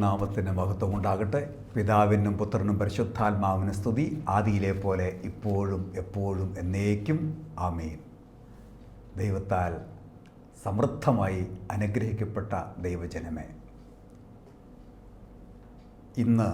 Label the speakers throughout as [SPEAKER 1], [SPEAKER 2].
[SPEAKER 1] ദൈവനാമത്തിന് മഹത്വം ഉണ്ടാകട്ടെ. പിതാവിനും പുത്രനും പരിശുദ്ധാത്മാവിനും സ്തുതി. ആദിയിലെ പോലെ ഇപ്പോഴും എപ്പോഴും എന്നേക്കും. ആമേൻ. ദൈവത്താൽ സമൃദ്ധമായി അനുഗ്രഹിക്കപ്പെട്ട ദൈവജനമേ ഇന്ന്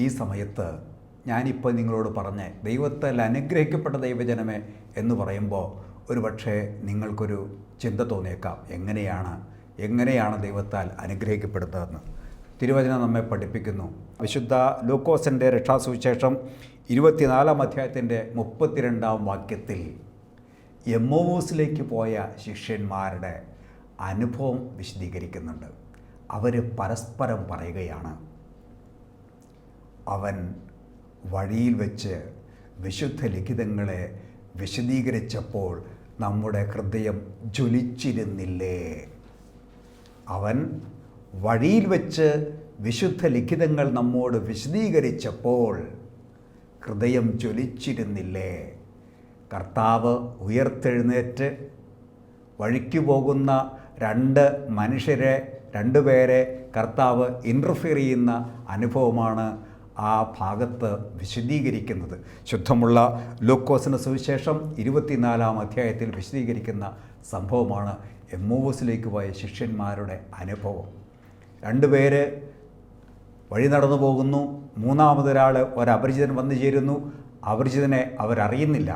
[SPEAKER 1] ഈ സമയത്ത് ഞാനിപ്പോൾ നിങ്ങളോട് പറഞ്ഞ ദൈവത്താൽ അനുഗ്രഹിക്കപ്പെട്ട ദൈവജനമേ എന്ന് പറയുമ്പോൾ ഒരുപക്ഷെ നിങ്ങൾക്കൊരു ചിന്ത തോന്നിയേക്കാം. എങ്ങനെയാണ് എങ്ങനെയാണ് ദൈവത്താൽ അനുഗ്രഹിക്കപ്പെടുന്നതെന്ന്. തിരുവചനം നമ്മെ പഠിപ്പിക്കുന്നു. വിശുദ്ധ ലൂക്കോസിന്റെ രക്ഷാസുവിശേഷം ഇരുപത്തിനാലാം അധ്യായത്തിന്റെ മുപ്പത്തിരണ്ടാം വാക്യത്തിൽ എമ്മോവൂസിലേക്ക് പോയ ശിഷ്യന്മാരുടെ അനുഭവം വിശദീകരിക്കുന്നുണ്ട്. അവർ പരസ്പരം പറയുകയാണ്. അവൻ വഴിയിൽ വെച്ച് വിശുദ്ധ ലിഖിതങ്ങളെ വിശദീകരിച്ചപ്പോൾ നമ്മുടെ ഹൃദയം ജ്വലിച്ചിരുന്നില്ലേ? അവൻ വഴിയിൽ വെച്ച് വിശുദ്ധ ലിഖിതങ്ങൾ നമ്മോട് വിശദീകരിച്ചപ്പോൾ ഹൃദയം ജ്വലിച്ചിരുന്നില്ലേ? കർത്താവ് ഉയർത്തെഴുന്നേറ്റ് വഴിക്ക് പോകുന്ന രണ്ട് മനുഷ്യരെ രണ്ടുപേരെ കർത്താവ് ഇന്റർഫിയർ ചെയ്യുന്ന അനുഭവമാണ് ആ ഭാഗത്ത് വിശദീകരിക്കുന്നത്. ശുദ്ധമുള്ള ലൂക്കോസിന് സുവിശേഷം ഇരുപത്തിനാലാം അധ്യായത്തിൽ വിശദീകരിക്കുന്ന സംഭവമാണ് എമ്മൂവസിലേക്ക് പോയ ശിഷ്യന്മാരുടെ അനുഭവം. രണ്ടുപേര് വഴി നടന്നു പോകുന്നു. മൂന്നാമതൊരാൾ ഒരപരിചിതൻ വന്നു ചേരുന്നു. അപരിചിതനെ അവരറിയുന്നില്ല.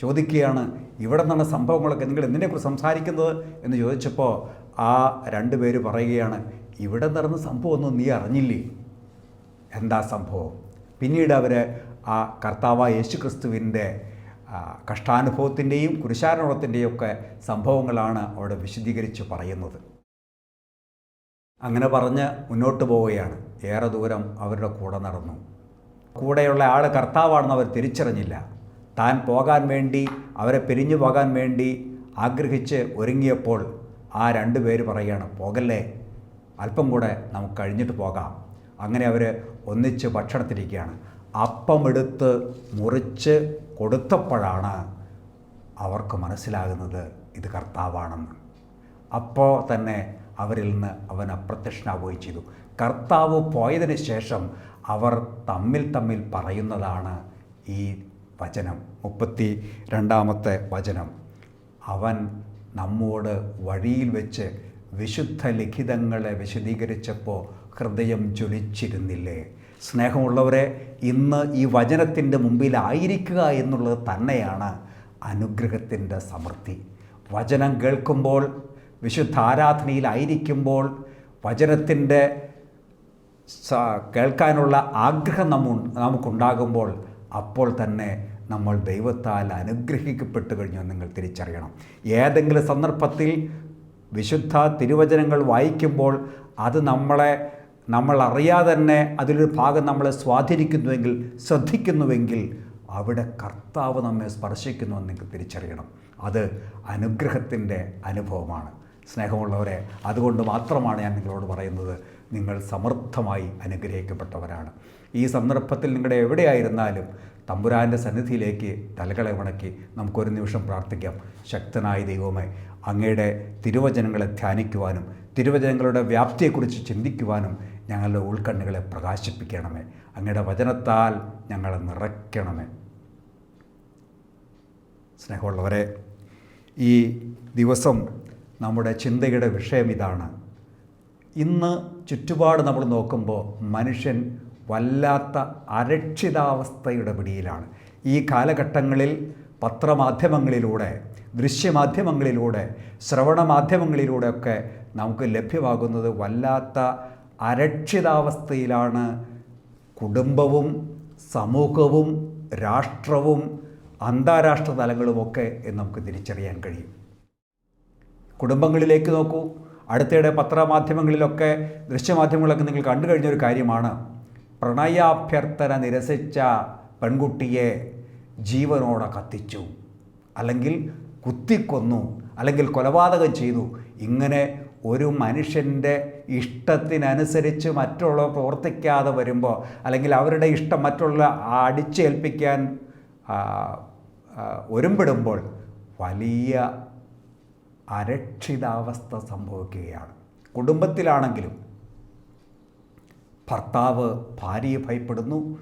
[SPEAKER 1] ചോദിക്കുകയാണ് ഇവിടെ നിന്നുള്ള സംഭവങ്ങളൊക്കെ നിങ്ങൾ എന്തിനെക്കുറിച്ച് സംസാരിക്കുന്നത്? എന്ന് ചോദിച്ചപ്പോൾ ആ രണ്ട് പേര് പറയുകയാണ് ഇവിടെ നടന്ന സംഭവമൊന്നും നീ അറിഞ്ഞില്ലേ? എന്താ സംഭവം? പിന്നീട് അവർ ആ കർത്താവായ യേശു ക്രിസ്തുവിന്റെ കഷ്ടാനുഭവത്തിന്റെയും കുരിശാരോഹത്തിന്റെയും ഒക്കെ സംഭവങ്ങളാണ് അവിടെ വിശദീകരിച്ച് പറയുന്നത്. അങ്ങനെ പറഞ്ഞ് മുന്നോട്ട് പോവുകയാണ്. ഏറെ ദൂരം അവരുടെ കൂടെ നടന്നു. കൂടെയുള്ള ആൾ കർത്താവാണെന്ന് അവർ തിരിച്ചറിഞ്ഞില്ല. താൻ പോകാൻ വേണ്ടി അവരെ പിരിഞ്ഞു പോകാൻ വേണ്ടി ആഗ്രഹിച്ച് ഒരുങ്ങിയപ്പോൾ ആ രണ്ട് പേര് പറയുകയാണ് പോകല്ലേ? അല്പം കൂടെ നമുക്ക് കഴിഞ്ഞിട്ട് പോകാം. അങ്ങനെ അവർ ഒന്നിച്ച് ഭക്ഷണത്തിരിക്കുകയാണ്. അപ്പമെടുത്ത് മുറിച്ച് കൊടുത്തപ്പോഴാണ് അവർക്ക് മനസ്സിലാകുന്നത് ഇത് കർത്താവാണെന്ന്. അപ്പോൾ തന്നെ അവരിൽ നിന്ന് അവൻ അപ്രത്യക്ഷനാവുകയും ചെയ്തു. കർത്താവ് പോയതിന് ശേഷം അവർ തമ്മിൽ തമ്മിൽ പറയുന്നതാണ് ഈ വചനം. മുപ്പത്തി രണ്ടാമത്തെ വചനം. അവൻ നമ്മോട് വഴിയിൽ വെച്ച് വിശുദ്ധ ലിഖിതങ്ങളെ വിശദീകരിച്ചപ്പോൾ ഹൃദയം ജ്വലിച്ചിരുന്നില്ലേ? സ്നേഹമുള്ളവരെ ഇന്ന് ഈ വചനത്തിന്റെ മുമ്പിലായിരിക്കുക എന്നുള്ളത് തന്നെയാണ് അനുഗ്രഹത്തിന്റെ സമൃദ്ധി. വചനം കേൾക്കുമ്പോൾ വിശുദ്ധ ആരാധനയിലായിരിക്കുമ്പോൾ വചനത്തിന്റെ കേൾക്കാനുള്ള ആഗ്രഹം നമ്മ നമുക്കുണ്ടാകുമ്പോൾ അപ്പോൾ തന്നെ നമ്മൾ ദൈവത്താൽ അനുഗ്രഹിക്കപ്പെട്ടു കഴിഞ്ഞു നിങ്ങൾ തിരിച്ചറിയണം. ഏതെങ്കിലും സന്ദർഭത്തിൽ വിശുദ്ധ തിരുവചനങ്ങൾ വായിക്കുമ്പോൾ അത് നമ്മളെ നമ്മൾ അറിയാതെ തന്നെ അതിലൊരു ഭാഗം നമ്മളെ സ്വാധീനിക്കുന്നുവെങ്കിൽ ശ്രദ്ധിക്കുന്നുവെങ്കിൽ അവിടെ കർത്താവ് നമ്മെ സ്പർശിക്കുന്നുവെന്ന് നിങ്ങൾ തിരിച്ചറിയണം. അത് അനുഗ്രഹത്തിന്റെ അനുഭവമാണ്. സ്നേഹമുള്ളവരെ അതുകൊണ്ട് മാത്രമാണ് ഞാൻ നിങ്ങളോട് പറയുന്നത്. നിങ്ങൾ സമർത്ഥമായി അനുഗ്രഹിക്കപ്പെട്ടവരാണ്. ഈ സന്ദർഭത്തിൽ നിങ്ങളുടെ എവിടെയായിരുന്നാലും തമ്പുരാന്റെ സന്നിധിയിലേക്ക് തലകളെ ഉണക്കി നമുക്കൊരു നിമിഷം പ്രാർത്ഥിക്കാം. ശക്തനായ ദൈവമേ അങ്ങയുടെ തിരുവചനങ്ങളെ ധ്യാനിക്കുവാനും തിരുവചനങ്ങളുടെ വ്യാപ്തിയെക്കുറിച്ച് ചിന്തിക്കുവാനും ഞങ്ങളുടെ ഉൾക്കണ്ണുകളെ പ്രകാശിപ്പിക്കണമേ. അങ്ങയുടെ വചനത്താൽ ഞങ്ങളെ നിറയ്ക്കണമേ. സ്നേഹമുള്ളവരെ ഈ ദിവസം നമ്മുടെ ചിന്തയുടെ വിഷയം ഇതാണ്. ഇന്ന് ചുറ്റുപാട് നമ്മൾ നോക്കുമ്പോൾ മനുഷ്യൻ വല്ലാത്ത അരക്ഷിതാവസ്ഥയുടെ പിടിയിലാണ്. ഈ കാലഘട്ടങ്ങളിൽ പത്രമാധ്യമങ്ങളിലൂടെ ദൃശ്യമാധ്യമങ്ങളിലൂടെ ശ്രവണമാധ്യമങ്ങളിലൂടെയൊക്കെ നമുക്ക് ലഭ്യമാകുന്നത് വല്ലാത്ത അരക്ഷിതാവസ്ഥയിലാണ് കുടുംബവും സമൂഹവും രാഷ്ട്രവും അന്താരാഷ്ട്ര തലങ്ങളുമൊക്കെ എന്ന് നമുക്ക് തിരിച്ചറിയാൻ കഴിയും. കുടുംബങ്ങളിലേക്ക് നോക്കൂ. അടുത്തിടെ പത്രമാധ്യമങ്ങളിലൊക്കെ ദൃശ്യമാധ്യമങ്ങളൊക്കെ നിങ്ങൾ കണ്ടു കഴിഞ്ഞൊരു കാര്യമാണ്. പ്രണയാഭ്യർത്ഥന നിരസിച്ച പെൺകുട്ടിയെ ജീവനോടെ കത്തിച്ചു. അല്ലെങ്കിൽ കുത്തിക്കൊന്നു. അല്ലെങ്കിൽ കൊലപാതകം ചെയ്തു. ഇങ്ങനെ ഒരു മനുഷ്യന്റെ ഇഷ്ടത്തിനനുസരിച്ച് മറ്റുള്ളവർ പ്രവർത്തിക്കാതെ വരുമ്പോൾ അല്ലെങ്കിൽ അവരുടെ ഇഷ്ടം മറ്റുള്ള അടിച്ചേൽപ്പിക്കാൻ ഒരുമ്പിടുമ്പോൾ വലിയ അരക്ഷിതാവസ്ഥ സംഭവിക്കുകയാണ്. കുടുംബത്തിലാണെങ്കിലും ഭർത്താവ് ഭാര്യയെ ഭയപ്പെടുന്നു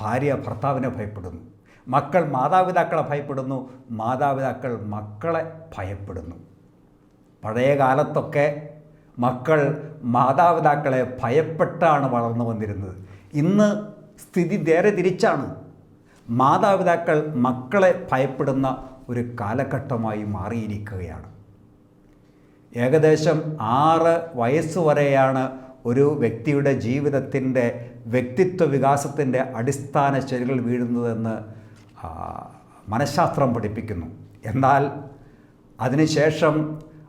[SPEAKER 1] ഭാര്യ ഭർത്താവിനെ ഭയപ്പെടുന്നു മക്കൾ മാതാപിതാക്കളെ ഭയപ്പെടുന്നു മാതാപിതാക്കൾ മക്കളെ ഭയപ്പെടുന്നു. പഴയ കാലത്തൊക്കെ മക്കൾ മാതാപിതാക്കളെ ഭയപ്പെട്ടാണ് വളർന്നു വന്നിരുന്നത്. ഇന്ന് സ്ഥിതി നേരെ തിരിച്ചാണ്. മാതാപിതാക്കൾ മക്കളെ ഭയപ്പെടുന്ന ഒരു കാലഘട്ടമായി മാറിയിരിക്കുകയാണ്. ഏകദേശം ആറ് വയസ്സ് വരെയാണ് ഒരു വ്യക്തിയുടെ ജീവിതത്തിന്റെ വ്യക്തിത്വ വികാസത്തിന്റെ അടിസ്ഥാന ശരികൾ വീഴുന്നതെന്ന് മനഃശാസ്ത്രം പഠിപ്പിക്കുന്നു. എന്നാൽ അതിനുശേഷം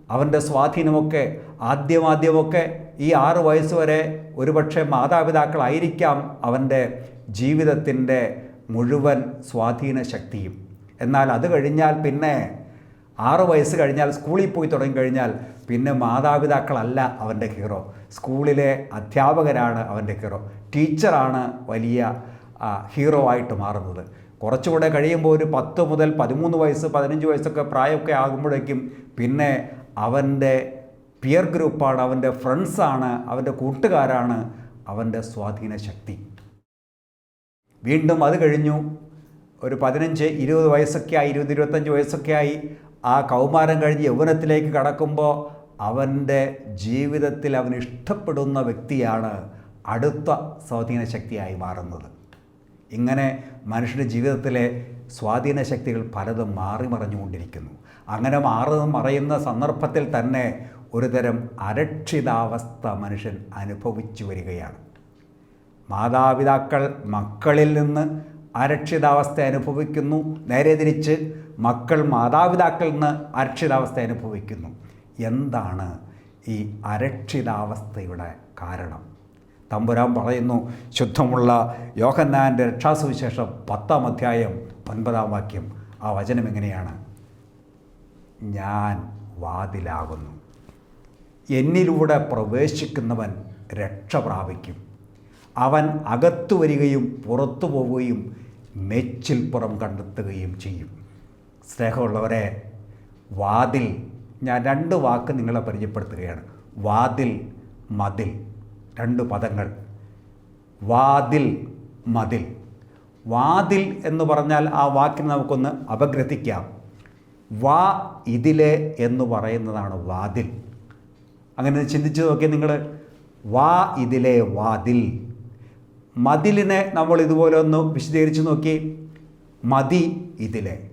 [SPEAKER 1] അവന്റെ സ്വാധീനമൊക്കെ ആദ്യമാദ്യമൊക്കെ ഈ ആറ് വയസ്സ് വരെ ഒരുപക്ഷെ മാതാപിതാക്കളായിരിക്കാം അവന്റെ ജീവിതത്തിന്റെ മുഴുവൻ സ്വാധീന ശക്തിയും എന്നാൽ അത് കഴിഞ്ഞാൽ പിന്നെ ആറ് വയസ്സ് കഴിഞ്ഞാൽ സ്കൂളിൽ പോയി തുടങ്ങിക്കഴിഞ്ഞാൽ പിന്നെ മാതാപിതാക്കളല്ല അവന്റെ ഹീറോ. സ്കൂളിലെ അധ്യാപകരാണ് അവന്റെ ഹീറോ. ടീച്ചറാണ് വലിയ ഹീറോ ആയിട്ട് മാറുന്നത്. കുറച്ചുകൂടെ കഴിയുമ്പോൾ ഒരു പത്ത് മുതൽ പതിമൂന്ന് വയസ്സ് പതിനഞ്ച് വയസ്സൊക്കെ പ്രായമൊക്കെ ആകുമ്പോഴേക്കും പിന്നെ അവന്റെ പിയർ ഗ്രൂപ്പാണ് അവന്റെ ഫ്രണ്ട്സാണ് അവന്റെ കൂട്ടുകാരാണ് അവന്റെ സ്വാധീന ശക്തി. വീണ്ടും അത് കഴിഞ്ഞു. ഒരു പതിനഞ്ച് ഇരുപത് വയസ്സൊക്കെ ആയി ഇരുപത് ഇരുപത്തഞ്ച് വയസ്സൊക്കെ ആയി. ആ കൗമാരം കഴിഞ്ഞ് യൗവനത്തിലേക്ക് കടക്കുമ്പോൾ അവന്റെ ജീവിതത്തിൽ അവൻ ഇഷ്ടപ്പെടുന്ന വ്യക്തിയാണ് അടുത്ത സ്വാധീന ശക്തിയായി മാറുന്നത്. ഇങ്ങനെ മനുഷ്യന്റെ ജീവിതത്തിലെ സ്വാധീന ശക്തികൾ പലതും മാറി മറിഞ്ഞുകൊണ്ടിരിക്കുന്നു. അങ്ങനെ മാറി മറയുന്ന സന്ദർഭത്തിൽ തന്നെ ഒരുതരം അരക്ഷിതാവസ്ഥ മനുഷ്യൻ അനുഭവിച്ചു വരികയാണ്. മാതാപിതാക്കൾ മക്കളിൽ നിന്ന് അരക്ഷിതാവസ്ഥ അനുഭവിക്കുന്നു. നേരെ തിരിച്ച് മക്കൾ മാതാപിതാക്കളിൽ നിന്ന് അരക്ഷിതാവസ്ഥ അനുഭവിക്കുന്നു. എന്താണ് ഈ അരക്ഷിതാവസ്ഥയുടെ കാരണം? തമ്പുരാൻ പറയുന്നു ശുദ്ധമുള്ള യോഹന്നാന്റെ രക്ഷാസുവിശേഷം പത്താം അധ്യായം ഒൻപതാം വാക്യം. ആ വചനം എങ്ങനെയാണ്? ഞാൻ വാതിലാകുന്നു. എന്നിലൂടെ പ്രവേശിക്കുന്നവൻ രക്ഷ പ്രാപിക്കും. അവൻ അകത്തു വരികയും പുറത്തു പോവുകയും മെച്ചിൽപ്പുറം കണ്ടെത്തുകയും ചെയ്യും. സ്നേഹമുള്ളവരെ വാതിൽ ഞാൻ രണ്ട് വാക്ക് നിങ്ങളെ പരിചയപ്പെടുത്തുകയാണ്. വാതിൽ മതിൽ. രണ്ട് പദങ്ങൾ. വാതിൽ മതിൽ. വാതിൽ എന്ന് പറഞ്ഞാൽ ആ വാക്കിനെ നമുക്കൊന്ന് അപഗ്രഥിക്കാം. വാ ഇതിലെ എന്ന് പറയുന്നതാണ് വാതിൽ. അങ്ങനെ ചിന്തിച്ച് നോക്കിയാൽ നിങ്ങൾ വാ ഇതിലെ വാതിൽ. മതിലിനെ നമ്മൾ ഇതുപോലെ ഒന്ന് വിശദീകരിച്ച് നോക്കി. മതി ഇതിലെ.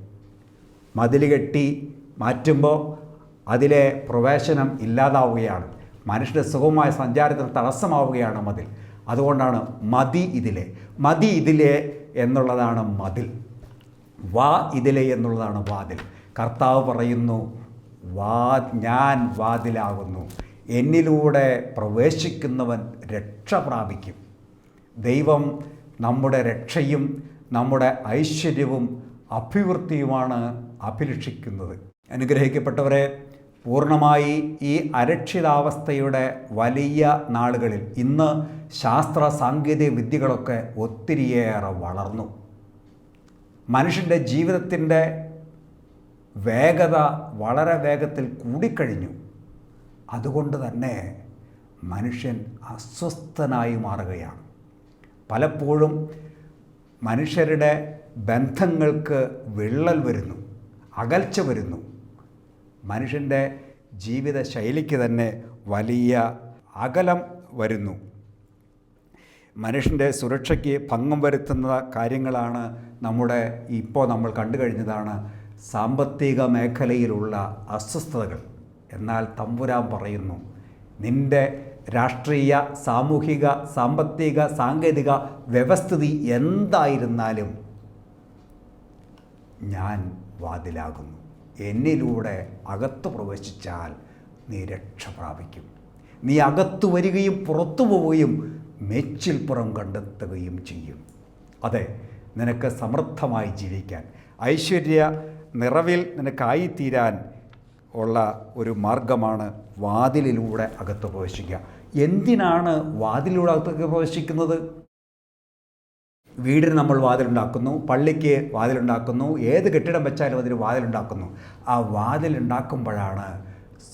[SPEAKER 1] മതിൽ കെട്ടി മാറ്റുമ്പോൾ അതിലെ പ്രവേശനം ഇല്ലാതാവുകയാണ്. മനുഷ്യരുടെ സുഖമായ സഞ്ചാരത്തിന് തടസ്സമാവുകയാണ് മതിൽ. അതുകൊണ്ടാണ് മതി ഇതിലെ. മതി ഇതിലെ എന്നുള്ളതാണ് മതിൽ. വാ ഇതിലെ എന്നുള്ളതാണ് വാതിൽ. കർത്താവ് പറയുന്നു വാ ഞാൻ വാതിലാകുന്നു. എന്നിലൂടെ പ്രവേശിക്കുന്നവൻ രക്ഷ പ്രാപിക്കും. ദൈവം നമ്മുടെ രക്ഷയും നമ്മുടെ ഐശ്വര്യവും അഭിവൃദ്ധിയുമാണ് അഭിലഷിക്കുന്നത്. അനുഗ്രഹിക്കപ്പെട്ടവരെ പൂർണമായി ഈ അരക്ഷിതാവസ്ഥയുടെ വലിയ നാളുകളിൽ ഇന്ന് ശാസ്ത്ര സാങ്കേതിക വിദ്യകളൊക്കെ ഒത്തിരിയേറെ വളർന്നു. മനുഷ്യന്റെ ജീവിതത്തിന്റെ വേഗത വളരെ വേഗത്തിൽ കൂടിക്കഴിഞ്ഞു. അതുകൊണ്ട് തന്നെ മനുഷ്യൻ അസ്വസ്ഥനായി മാറുകയാണ്. പലപ്പോഴും മനുഷ്യരുടെ ബന്ധങ്ങൾക്ക് വിള്ളൽ വരുന്നു അകൽച്ച വരുന്നു. മനുഷ്യന്റെ ജീവിത ശൈലിക്ക് തന്നെ വലിയ അകലം വരുന്നു. മനുഷ്യന്റെ സുരക്ഷയ്ക്ക് ഭംഗം വരുത്തുന്ന കാര്യങ്ങളാണ് നമ്മുടെ ഇപ്പോൾ നമ്മൾ കണ്ടു കഴിഞ്ഞതാണ് സാമ്പത്തിക മേഖലയിലുള്ള അസ്വസ്ഥതകൾ. എന്നാൽ തമ്പുരാൻ പറയുന്നു നിന്റെ രാഷ്ട്രീയ സാമൂഹിക സാമ്പത്തിക സാങ്കേതിക വ്യവസ്ഥിതി എന്തായിരുന്നാലും ഞാൻ വാതിലാകുന്നു. എന്നിലൂടെ അകത്തു പ്രവേശിച്ചാൽ നീ രക്ഷ പ്രാപിക്കും. നീ അകത്തു വരികയും പുറത്തു പോവുകയും മെച്ചിൽപ്പുറം കണ്ടെത്തുകയും ചെയ്യും. അതെ നിനക്ക് സമൃദ്ധമായി ജീവിക്കാൻ ഐശ്വര്യ നിറവിൽ നിനക്കായിത്തീരാൻ ഉള്ള ഒരു മാർഗമാണ് വാതിലിലൂടെ അകത്ത് പ്രവേശിക്കുക. എന്തിനാണ് വാതിലിലൂടെ അകത്തേക്ക് പ്രവേശിക്കുന്നത്? വീടിന് നമ്മൾ വാതിലുണ്ടാക്കുന്നു പള്ളിക്ക് വാതിലുണ്ടാക്കുന്നു ഏത് കെട്ടിടം വെച്ചാലും അതിന് വാതിലുണ്ടാക്കുന്നു. ആ വാതിലുണ്ടാക്കുമ്പോഴാണ്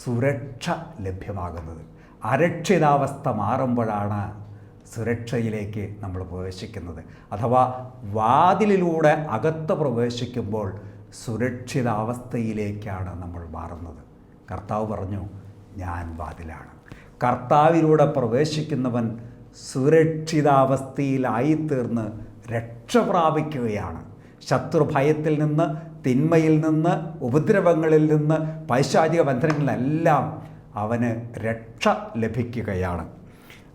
[SPEAKER 1] സുരക്ഷ ലഭ്യമാകുന്നത്. അരക്ഷിതാവസ്ഥ മാറുമ്പോഴാണ് സുരക്ഷയിലേക്ക് നമ്മൾ പ്രവേശിക്കുന്നത്. അഥവാ വാതിലിലൂടെ അകത്ത് പ്രവേശിക്കുമ്പോൾ സുരക്ഷിതാവസ്ഥയിലേക്കാണ് നമ്മൾ മാറുന്നത്. കർത്താവ് പറഞ്ഞു ഞാൻ വാതിലാണ്. കർത്താവിലൂടെ പ്രവേശിക്കുന്നവൻ സുരക്ഷിതാവസ്ഥയിലായിത്തീർന്ന് രക്ഷ പ്രാപിക്കുകയാണ്. ശത്രുഭയത്തിൽ നിന്ന് തിന്മയിൽ നിന്ന് ഉപദ്രവങ്ങളിൽ നിന്ന് പൈശാചിക ബന്ധനങ്ങളിലെല്ലാം അവന് രക്ഷ ലഭിക്കുകയാണ്.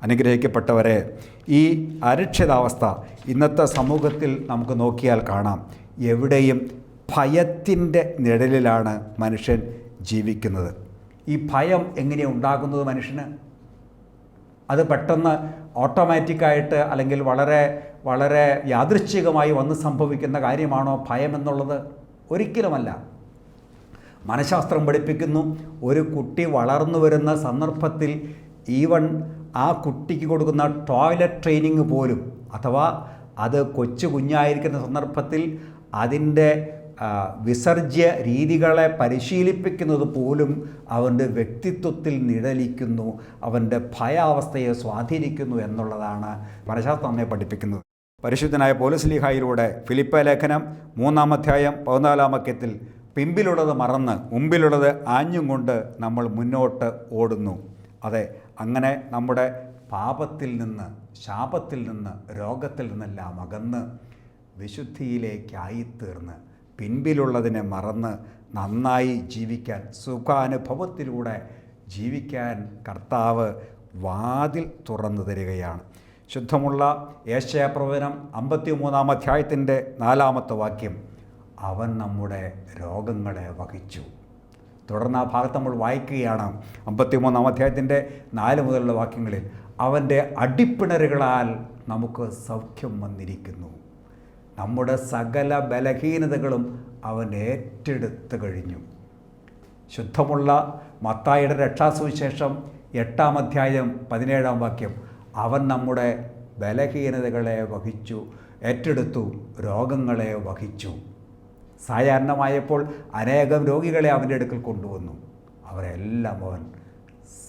[SPEAKER 1] അനുഗ്രഹിക്കപ്പെട്ടവരെ ഈ അരക്ഷിതാവസ്ഥ ഇന്നത്തെ സമൂഹത്തിൽ നമുക്ക് നോക്കിയാൽ കാണാം. എവിടെയും ഭയത്തിന്റെ നിഴലിലാണ് മനുഷ്യൻ ജീവിക്കുന്നത്. ഈ ഭയം എങ്ങനെയാണ് ഉണ്ടാകുന്നത് മനുഷ്യന്? അത് പെട്ടെന്ന് ഓട്ടോമാറ്റിക്കായിട്ട് അല്ലെങ്കിൽ വളരെ വളരെ യാദൃശ്ചികമായി വന്ന് സംഭവിക്കുന്ന കാര്യമാണോ ഭയം എന്നുള്ളത്? ഒരിക്കലുമല്ല. മനഃശാസ്ത്രം പഠിപ്പിക്കുന്നു ഒരു കുട്ടി വളർന്നു വരുന്ന സന്ദർഭത്തിൽ ഈവൺ ആ കുട്ടിക്ക് കൊടുക്കുന്ന ടോയ്ലറ്റ് ട്രെയിനിങ് പോലും അഥവാ അത് കൊച്ചു കുഞ്ഞായിരിക്കുന്ന സന്ദർഭത്തിൽ അതിന്റെ വിസർജ്യ രീതികളെ പരിശീലിപ്പിക്കുന്നത് പോലും അവന്റെ വ്യക്തിത്വത്തിൽ നിഴലിക്കുന്നു അവന്റെ ഭയാവസ്ഥയെ സ്വാധീനിക്കുന്നു എന്നുള്ളതാണ് മനഃശാസ്ത്രം നമ്മെ പഠിപ്പിക്കുന്നത്. പരിശുദ്ധനായ പോലീസ് ഫിലിപ്പ ലേഖനം മൂന്നാം അധ്യായം പതിനാലാം വാക്യത്തിൽ പിമ്പിലുള്ളത് മറന്ന് മുമ്പിലുള്ളത് ആഞ്ഞും കൊണ്ട് നമ്മൾ മുന്നോട്ട് ഓടുന്നു അതെ അങ്ങനെ നമ്മുടെ പാപത്തിൽ നിന്ന് ശാപത്തിൽ നിന്ന് രോഗത്തിൽ നിന്നെല്ലാം അകന്ന് വിശുദ്ധിയിലേക്കായിത്തീർന്ന്. പിൻപിലുള്ളതിനെ മറന്ന് നന്നായി ജീവിക്കാൻ സുഖാനുഭവത്തിലൂടെ ജീവിക്കാൻ കർത്താവ് വാതിൽ തുറന്നു തരികയാണ്. ശുദ്ധമുള്ള ഏഷ്യാപ്രവചനം അമ്പത്തി മൂന്നാം അധ്യായത്തിന്റെ നാലാമത്തെ വാക്യം അവൻ നമ്മുടെ രോഗങ്ങളെ വഹിച്ചു. തുടർന്ന് ആ ഭാഗത്ത് നമ്മൾ വായിക്കുകയാണ് അമ്പത്തിമൂന്നാം അധ്യായത്തിന്റെ നാല് മുതലുള്ള വാക്യങ്ങളിൽ അവന്റെ അടിപ്പിണറുകളാൽ നമുക്ക് സൗഖ്യം വന്നിരിക്കുന്നു. നമ്മുടെ സകല ബലഹീനതകളും അവൻ ഏറ്റെടുത്ത് കഴിഞ്ഞു. ശുദ്ധമുള്ള മത്തായുടെ രക്ഷാസുവിശേഷം എട്ടാം അധ്യായം പതിനേഴാം വാക്യം. അവൻ നമ്മുടെ ബലഹീനതകളെ വഹിച്ചു ഏറ്റെടുത്തു രോഗങ്ങളെ വഹിച്ചു. സായാഹ്നമായപ്പോൾ അനേകം രോഗികളെ അവന്റെ അടുക്കൽ കൊണ്ടുവന്നു. അവരെല്ലാം അവൻ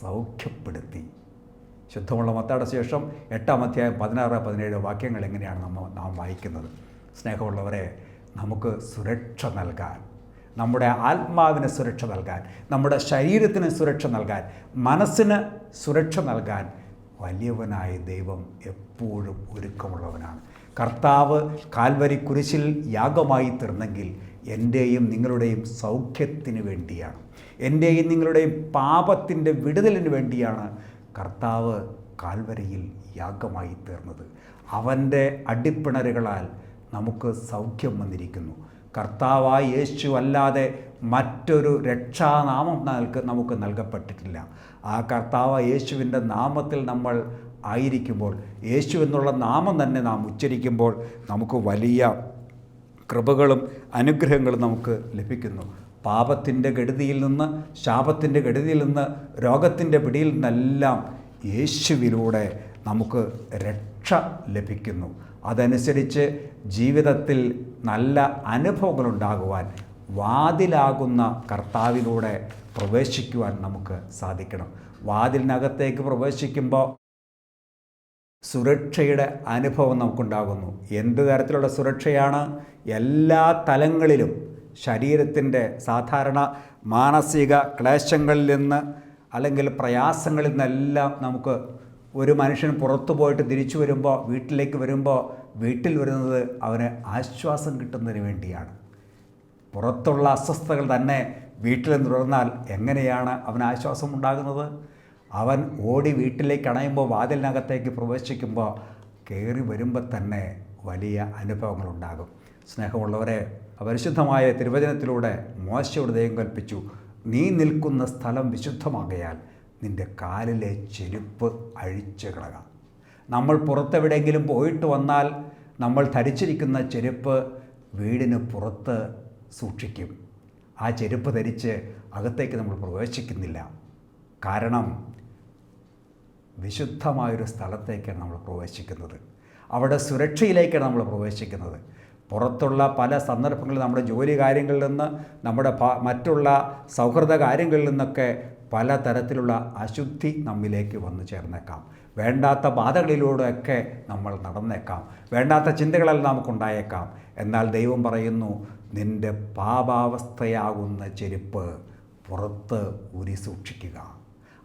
[SPEAKER 1] സൗഖ്യപ്പെടുത്തി. ശുദ്ധമുള്ള മത്തായുടെ ശേഷം എട്ടാം അധ്യായം പതിനാറ് പതിനേഴ് വാക്യങ്ങൾ എങ്ങനെയാണ് നമ്മൾ നാം വായിക്കുന്നത്? സ്നേഹമുള്ളവരെ നമുക്ക് സുരക്ഷ നൽകാൻ നമ്മുടെ ആത്മാവിന് സുരക്ഷ നൽകാൻ നമ്മുടെ ശരീരത്തിന് സുരക്ഷ നൽകാൻ മനസ്സിന് സുരക്ഷ നൽകാൻ വലിയവനായ ദൈവം എപ്പോഴും ഒരുക്കമുള്ളവനാണ്. കർത്താവ് കാൽവരി കുരിശിൽ യാഗമായി തീർന്നെങ്കിൽ എന്റെയും നിങ്ങളുടെയും സൗഖ്യത്തിന് വേണ്ടിയാണ്. എന്റെയും നിങ്ങളുടെയും പാപത്തിന്റെ വിടുതലിന് വേണ്ടിയാണ് കർത്താവ് കാൽവരിയിൽ യാഗമായി തീർന്നത്. അവന്റെ അടിപ്പിണറുകളാൽ നമുക്ക് സൗഖ്യം വന്നിരിക്കുന്നു. കർത്താവായ യേശു അല്ലാതെ മറ്റൊരു രക്ഷാനാമം നൽക നമുക്ക് നൽകപ്പെട്ടിട്ടില്ല. ആ കർത്താവ് യേശുവിന്റെ നാമത്തിൽ നമ്മൾ ആയിരിക്കുമ്പോൾ യേശു എന്നുള്ള നാമം തന്നെ നാം ഉച്ചരിക്കുമ്പോൾ നമുക്ക് വലിയ കൃപകളും അനുഗ്രഹങ്ങളും നമുക്ക് ലഭിക്കുന്നു. പാപത്തിന്റെ ഗടുതിയിൽ നിന്ന് ശാപത്തിന്റെ ഗടുതിയിൽ നിന്ന് രോഗത്തിന്റെ പിടിയിൽ നിന്നെല്ലാം യേശുവിലൂടെ നമുക്ക് രക്ഷ ലഭിക്കുന്നു. അതനുസരിച്ച് ജീവിതത്തിൽ നല്ല അനുഭവങ്ങൾ ഉണ്ടാകുവാൻ വാതിലാകുന്ന കർത്താവിലൂടെ പ്രവേശിക്കുവാൻ നമുക്ക് സാധിക്കണം. വാതിലിനകത്തേക്ക് പ്രവേശിക്കുമ്പോൾ സുരക്ഷയുടെ അനുഭവം നമുക്കുണ്ടാകുന്നു. എന്ത് തരത്തിലുള്ള സുരക്ഷയാണ്? എല്ലാ തലങ്ങളിലും ശരീരത്തിന്റെ സാധാരണ മാനസിക ക്ലേശങ്ങളിൽ നിന്ന് അല്ലെങ്കിൽ പ്രയാസങ്ങളിൽ നിന്നെല്ലാം നമുക്ക് ഒരു മനുഷ്യൻ പുറത്തു പോയിട്ട് തിരിച്ചു വരുമ്പോൾ വീട്ടിലേക്ക് വരുമ്പോൾ വീട്ടിൽ വരുന്നത് അവന് ആശ്വാസം കിട്ടുന്നതിന് വേണ്ടിയാണ്. പുറത്തുള്ള അസ്വസ്ഥതകൾ തന്നെ വീട്ടിൽ തുടർന്നാൽ എങ്ങനെയാണ് അവന് ആശ്വാസം ഉണ്ടാകുന്നത്? അവൻ ഓടി വീട്ടിലേക്ക് അണയുമ്പോൾ വാതിലിനകത്തേക്ക് പ്രവേശിക്കുമ്പോൾ കയറി വരുമ്പോൾ തന്നെ വലിയ അനുഭവങ്ങളുണ്ടാകും സ്നേഹമുള്ളവരെ പരിശുദ്ധമായ തിരുവചനത്തിലൂടെ മോശയോട് ദൈവം കൽപ്പിച്ചു നീ നിൽക്കുന്ന സ്ഥലം വിശുദ്ധമാകയാൽ നിന്റെ കാലിലെ ചെരുപ്പ് അഴിച്ചു കളക. നമ്മൾ പുറത്തെവിടെയെങ്കിലും പോയിട്ട് വന്നാൽ നമ്മൾ ധരിച്ചിരിക്കുന്ന ചെരുപ്പ് വീടിന് പുറത്ത് സൂക്ഷിക്കും. ആ ചെരുപ്പ് ധരിച്ച് അകത്തേക്ക് നമ്മൾ പ്രവേശിക്കുന്നില്ല. കാരണം വിശുദ്ധമായൊരു സ്ഥലത്തേക്കാണ് നമ്മൾ പ്രവേശിക്കുന്നത്. അവിടെ സുരക്ഷയിലേക്കാണ് നമ്മൾ പ്രവേശിക്കുന്നത്. പുറത്തുള്ള പല സന്ദർഭങ്ങളിൽ നമ്മുടെ ജോലി കാര്യങ്ങളിൽ നിന്ന് നമ്മുടെ മറ്റുള്ള സൗഹൃദ കാര്യങ്ങളിൽ നിന്നൊക്കെ പല തരത്തിലുള്ള അശുദ്ധി നമ്മിലേക്ക് വന്നു ചേർന്നേക്കാം. വേണ്ടാത്ത ബാധകളിലൂടെയൊക്കെ നമ്മൾ നടന്നേക്കാം. വേണ്ടാത്ത ചിന്തകളെല്ലാം നമുക്കുണ്ടായേക്കാം. എന്നാൽ ദൈവം പറയുന്നു നിന്റെ പാപാവസ്ഥയാകുന്ന ചെരുപ്പ് പുറത്ത് ഉരി സൂക്ഷിക്കുക.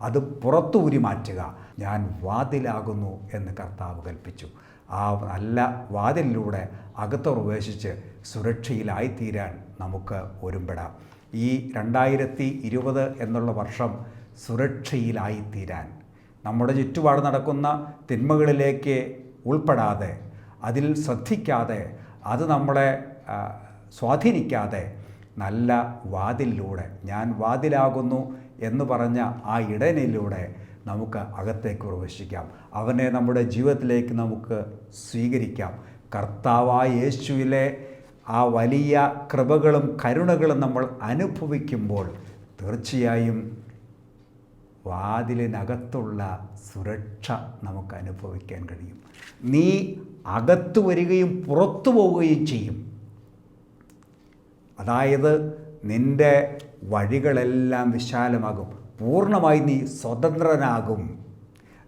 [SPEAKER 1] അത് പുറത്ത് ഉരി മാറ്റുക. ഞാൻ വാതിലാകുന്നു എന്ന് കർത്താവ് കൽപ്പിച്ചു. ആ നല്ല വാതിലിലൂടെ അകത്ത് പ്രവേശിച്ച് സുരക്ഷയിലായിത്തീരാൻ നമുക്ക് ഒരുമ്പെടാം. ഈ രണ്ടായിരത്തി ഇരുപത് എന്നുള്ള വർഷം സുരക്ഷയിലായിത്തീരാൻ. നമ്മുടെ ചുറ്റുപാട് നടക്കുന്ന തിന്മകളിലേക്ക് ഉൾപ്പെടാതെ അതിൽ ശ്രദ്ധിക്കാതെ അത് നമ്മളെ സ്വാധീനിക്കാതെ നല്ല വാതിലിലൂടെ ഞാൻ വാതിലാകുന്നു എന്ന് പറഞ്ഞ ആ ഇടനിലൂടെ നമുക്ക് അകത്തേക്ക് പ്രവേശിക്കാം. അവനെ നമ്മുടെ ജീവിതത്തിലേക്ക് നമുക്ക് സ്വീകരിക്കാം. കർത്താവായ യേശുവിലെ ആ വലിയ കൃപകളും കരുണകളും നമ്മൾ അനുഭവിക്കുമ്പോൾ തീർച്ചയായും വാതിലിനകത്തുള്ള സുരക്ഷ നമുക്ക് അനുഭവിക്കാൻ കഴിയും. നീ അകത്തു വരികയും പുറത്തു പോവുകയും ചെയ്യും. അതായത് നിന്റെ വഴികളെല്ലാം വിശാലമാകും. പൂർണമായി നീ സ്വതന്ത്രനാകും.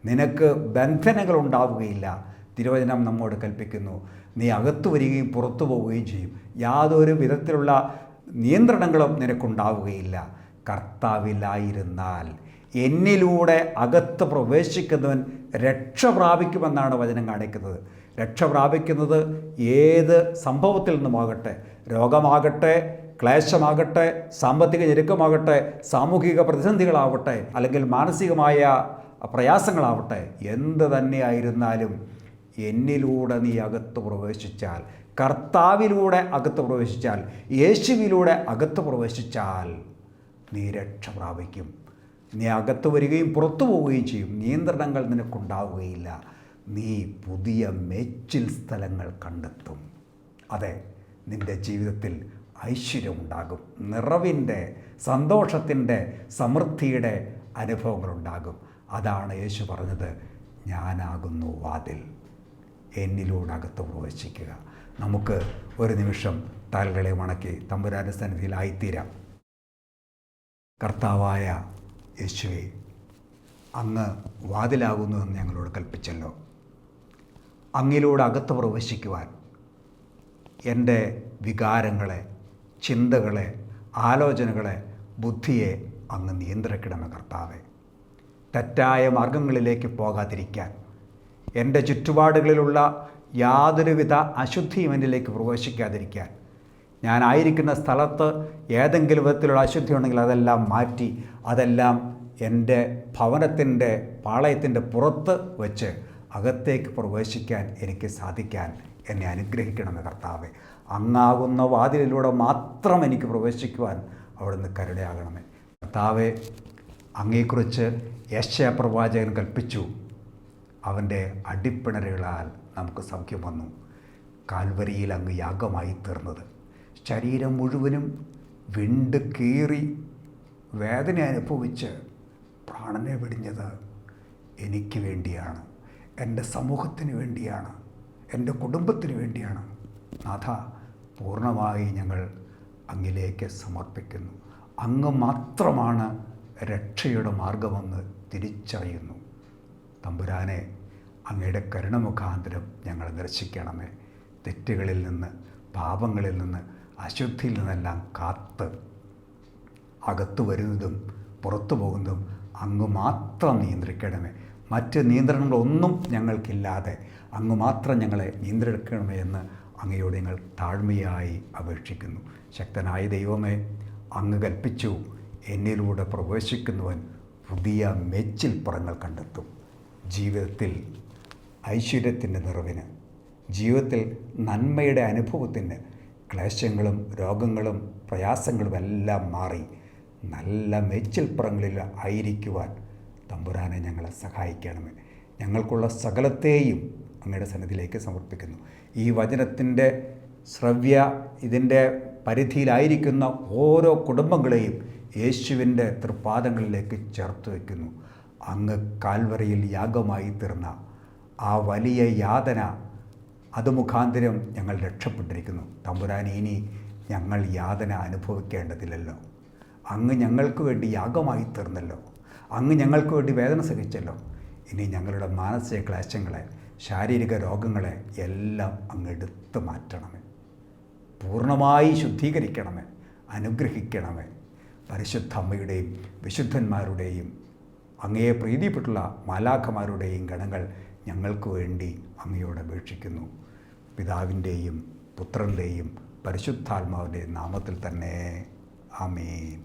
[SPEAKER 1] നിനക്ക് ബന്ധനങ്ങൾ ഉണ്ടാവുകയില്ല തിരുവചനം നമ്മോട് കൽപ്പിക്കുന്നു. നീ അകത്തു വരികയും പുറത്തു പോവുകയും ചെയ്യും. യാതൊരു വിധത്തിലുള്ള നിയന്ത്രണങ്ങളും നിനക്കുണ്ടാവുകയില്ല. കർത്താവിലായിരുന്നാൽ എന്നിലൂടെ അകത്ത് പ്രവേശിക്കുന്നവൻ രക്ഷ പ്രാപിക്കുമെന്നാണ് വചനം കാണിക്കുന്നത്. രക്ഷ പ്രാപിക്കുന്നത് ഏത് സംഭവത്തിൽ നിന്നുമാകട്ടെ? രോഗമാകട്ടെ ക്ലേശമാകട്ടെ സാമ്പത്തിക ഞെരുക്കമാകട്ടെ സാമൂഹിക പ്രതിസന്ധികളാവട്ടെ അല്ലെങ്കിൽ മാനസികമായ പ്രയാസങ്ങളാവട്ടെ എന്ത് തന്നെയായിരുന്നാലും എന്നിലൂടെ നീ അകത്ത് പ്രവേശിച്ചാൽ കർത്താവിലൂടെ അകത്ത് പ്രവേശിച്ചാൽ യേശുവിലൂടെ അകത്ത് പ്രവേശിച്ചാൽ നീ രക്ഷ പ്രാപിക്കും. നീ അകത്ത് വരികയും പുറത്തു പോവുകയും ചെയ്യും. നിയന്ത്രണങ്ങൾ നിനക്കുണ്ടാവുകയില്ല. നീ പുതിയ മേച്ചിൽ സ്ഥലങ്ങൾ കണ്ടെത്തും. അതെ നിന്റെ ജീവിതത്തിൽ ഐശ്വര്യമുണ്ടാകും. നിറവിന്റെ സന്തോഷത്തിന്റെ സമൃദ്ധിയുടെ അനുഭവങ്ങളുണ്ടാകും. അതാണ് യേശു പറഞ്ഞത് ഞാനാകുന്നു വാതിൽ. എന്നിലൂടെ അകത്ത് പ്രവേശിക്കുക. നമുക്ക് ഒരു നിമിഷം തലകളെ മണക്കി തമ്പുരാന്റെ സന്നിധിയിലായിത്തീരാം കർത്താവായ യേശുവെ അങ്ങ് വാതിലാകുന്നു എന്ന് ഞങ്ങളോട് കൽപ്പിച്ചല്ലോ. അങ്ങിലൂടെ അകത്ത് പ്രവേശിക്കുവാൻ എന്റെ വികാരങ്ങളെ ചിന്തകളെ ആലോചനകളെ ബുദ്ധിയെ അങ്ങ് നിയന്ത്രിക്കണമേ കർത്താവെ. തെറ്റായ മാർഗങ്ങളിലേക്ക് പോകാതിരിക്കാൻ എന്റെ ചുറ്റുപാടുകളിലുള്ള യാതൊരുവിധ അശുദ്ധിയും എന്നിലേക്ക് പ്രവേശിക്കാതിരിക്കാൻ. ഞാനായിരിക്കുന്ന സ്ഥലത്ത് ഏതെങ്കിലും വിധത്തിലുള്ള അശുദ്ധി ഉണ്ടെങ്കിൽ അതെല്ലാം മാറ്റി അതെല്ലാം എന്റെ ഭവനത്തിന്റെ പാളയത്തിന്റെ പുറത്ത് വെച്ച് അകത്തേക്ക് പ്രവേശിക്കാൻ എനിക്ക് സാധിക്കാൻ എന്നെ അനുഗ്രഹിക്കണമെന്ന് കർത്താവെ. അങ്ങാകുന്ന വാതിലിലൂടെ മാത്രം എനിക്ക് പ്രവേശിക്കുവാൻ അവിടുന്ന് കരുണയാകണമേ. കർത്താവെ അങ്ങയെക്കുറിച്ച് യശ പ്രവാചകൻ കൽപ്പിച്ചു. അവന്റെ അടിപ്പിണരുകളാൽ നമുക്ക് സൗഖ്യം വന്നു. കാൽവരിയിൽ അങ്ങ് യാഗമായി തീർന്നത്. ശരീരം മുഴുവനും വിണ്ട് കീറി വേദന അനുഭവിച്ച് പ്രാണനെ വെടിഞ്ഞത് എനിക്ക് വേണ്ടിയാണ്. എന്റെ സമൂഹത്തിന് വേണ്ടിയാണ്. എന്റെ കുടുംബത്തിന് വേണ്ടിയാണ്. നാഥ പൂർണമായി ഞങ്ങൾ അങ്ങിലേക്ക് സമർപ്പിക്കുന്നു. അങ്ങ് മാത്രമാണ് രക്ഷയുടെ മാർഗമെന്ന് തിരിച്ചറിയുന്നു. തമ്പുരാനെ അങ്ങയുടെ കരുണമുഖാന്തരം ഞങ്ങൾ ദർശിക്കണമേ. തെറ്റുകളിൽ നിന്ന് പാപങ്ങളിൽ നിന്ന് അശുദ്ധിയിൽ നിന്നെല്ലാം കാത്ത് അകത്തു വരുന്നതും പുറത്തു പോകുന്നതും അങ്ങ് മാത്രം നിയന്ത്രിക്കണമേ. മറ്റ് നിയന്ത്രണങ്ങളൊന്നും ഞങ്ങൾക്കില്ലാതെ അങ്ങ് മാത്രം ഞങ്ങളെ നിയന്ത്രിക്കണമേ എന്ന് അങ്ങയോട് ഞങ്ങൾ താഴ്മയായി അപേക്ഷിക്കുന്നു. ശക്തനായ ദൈവമേ അങ്ങ് കൽപ്പിച്ചു എന്നിലൂടെ പ്രവേശിക്കുന്നവൻ പുതിയ മെച്ചിൽ പുറങ്ങൾ കണ്ടെത്തും. ജീവിതത്തിൽ ഐശ്വര്യത്തിന്റെ നിറവിന് ജീവിതത്തിൽ നന്മയുടെ അനുഭവത്തിന് ക്ലേശങ്ങളും രോഗങ്ങളും പ്രയാസങ്ങളും എല്ലാം മാറി നല്ല മേച്ചിൽപ്പുറങ്ങളിൽ ആയിരിക്കുവാൻ തമ്പുരാനെ ഞങ്ങളെ സഹായിക്കണമേ. ഞങ്ങൾക്കുള്ള സകലത്തെയും അങ്ങയുടെ സന്നിധിയിലേക്ക് സമർപ്പിക്കുന്നു. ഈ വചനത്തിന്റെ ശ്രവ്യ ഇതിന്റെ പരിധിയിലായിരിക്കുന്ന ഓരോ കുടുംബങ്ങളെയും യേശുവിന്റെ തൃപ്പാദങ്ങളിലേക്ക് ചേർത്ത് വയ്ക്കുന്നു. അങ്ങ് കാൽവറയിൽ യാഗമായി തീർന്ന ആ വലിയ യാതന അത് മുഖാന്തരം ഞങ്ങൾ രക്ഷപ്പെട്ടിരിക്കുന്നു. തമ്പുരാൻ ഇനി ഞങ്ങൾ യാതന അനുഭവിക്കേണ്ടതില്ലല്ലോ. അങ്ങ് ഞങ്ങൾക്ക് വേണ്ടി യാഗമായി തീർന്നല്ലോ. അങ്ങ് ഞങ്ങൾക്ക് വേണ്ടി വേദന സഹിച്ചല്ലോ. ഇനി ഞങ്ങളുടെ മാനസിക ക്ലേശങ്ങളെ ശാരീരിക രോഗങ്ങളെ എല്ലാം അങ്ങ് എടുത്തു മാറ്റണമേ. പൂർണമായി ശുദ്ധീകരിക്കണമേ. അനുഗ്രഹിക്കണമേ. പരിശുദ്ധ അമ്മയുടെയും വിശുദ്ധന്മാരുടെയും അങ്ങയെ പ്രീതിപ്പെട്ടുള്ള മാലാഖമാരുടെയും ഗണങ്ങൾ ഞങ്ങൾക്ക് വേണ്ടി അങ്ങയോട് അപേക്ഷിക്കുന്നു. പിതാവിന്റെയും പുത്രന്റെയും പരിശുദ്ധാത്മാവിന്റെയും നാമത്തിൽ തന്നെ. ആമേൻ.